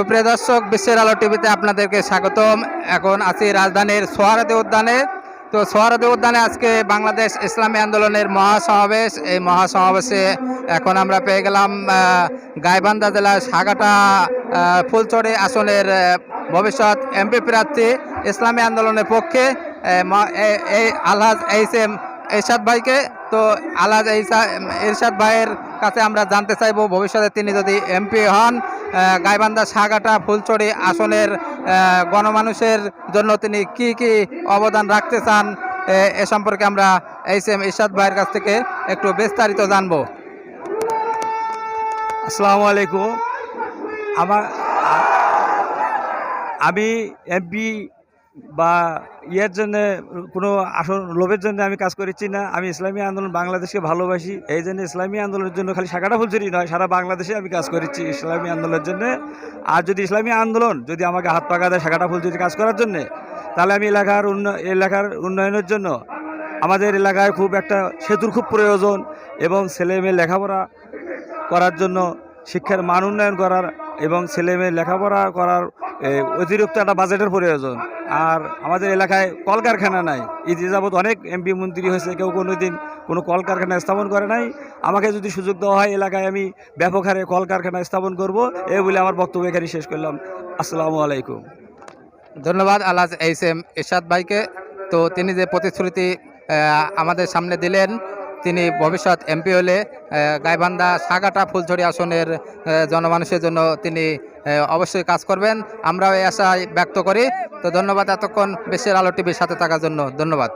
সুপ্রিয় দর্শক, বিশ্বের আলো টিভিতে আপনাদেরকে স্বাগতম। এখন আছি রাজধানীর সোহারাদি উদ্যানে। তো সোহারাদি উদ্যানে আজকে বাংলাদেশ ইসলামী আন্দোলনের মহাসমাবেশ। এই মহাসমাবেশে এখন আমরা পেয়ে গেলাম গাইবান্ধা জেলার সাগাটা ফুলচড়ি আসনের ভবিষ্যৎ এমপি প্রার্থী ইসলামী আন্দোলনের পক্ষে এই আলহাজ এইচ এম এরশাদ ভাইকে। তো আলহাজ এইসা এরশাদ ভাইয়ের কাছে আমরা জানতে চাইব, ভবিষ্যতে তিনি যদি এমপি হন গাইবান্ধা সাগাটা ফুলছড়ি আসনের গণমানুষের জন্য তিনি কি কি অবদান রাখতে চান, এ- সম্পর্কে আমরা এইচ এম ইরশাদ ভাইয়ের কাছ থেকে একটু বিস্তারিত জানব। আসসালামু আলাইকুম। আমার আমি এমপি বা ইয়ের জন্য কোনো আসন, লোভের জন্য আমি কাজ করেছি না। আমি ইসলামী আন্দোলন বাংলাদেশকে ভালোবাসি। এই জন্য ইসলামী আন্দোলনের জন্য খালি শাখাটা ফুলছড়ি নয়, সারা বাংলাদেশে আমি কাজ করেছি ইসলামী আন্দোলনের জন্য। আর যদি ইসলামী আন্দোলন যদি আমাকে হাত পাকা দেয় শাখাটা ফুলছড়ি কাজ করার জন্য, তাহলে আমি এলাকার উন্ন, এলাকার উন্নয়নের জন্য আমাদের এলাকায় খুব একটা সেতুর খুব প্রয়োজন এবং ছেলে মেয়ে লেখাপড়া করার জন্য শিক্ষার মান উন্নয়ন করার এবং ছেলে মেয়ে লেখাপড়া করার অতিরিক্ত একটা বাজেটের প্রয়োজন। আর আমাদের এলাকায় কলকারখানা নাই। ইতি যাবৎ অনেক এমপি মন্ত্রী হয়েছে, কেউ কোনো দিন কোনো কলকারখানা স্থাপন করে নাই। আমাকে যদি সুযোগ দেওয়া হয়, এলাকায় আমি ব্যাপক হারে কলকারখানা স্থাপন করব। এই বলে আমার বক্তব্য এখানে শেষ করলাম। আসসালামু আলাইকুম। ধন্যবাদ আলাজ এইচ এম ইরশাদ ভাইকে। তো তিনি যে প্রতিশ্রুতি আমাদের সামনে দিলেন তিনি ভবিষ্যৎ এমপি হলে গাইবান্ধা সাগাটা ফুলছড়ি আসনের জনমানুষের জন্য তিনি অবশ্যই কাজ করবেন। আমরাও এই আশা ব্যক্ত করি। তো ধন্যবাদ এতক্ষণ বিশ্বের আলো টিভির সাথে থাকার জন্য। ধন্যবাদ।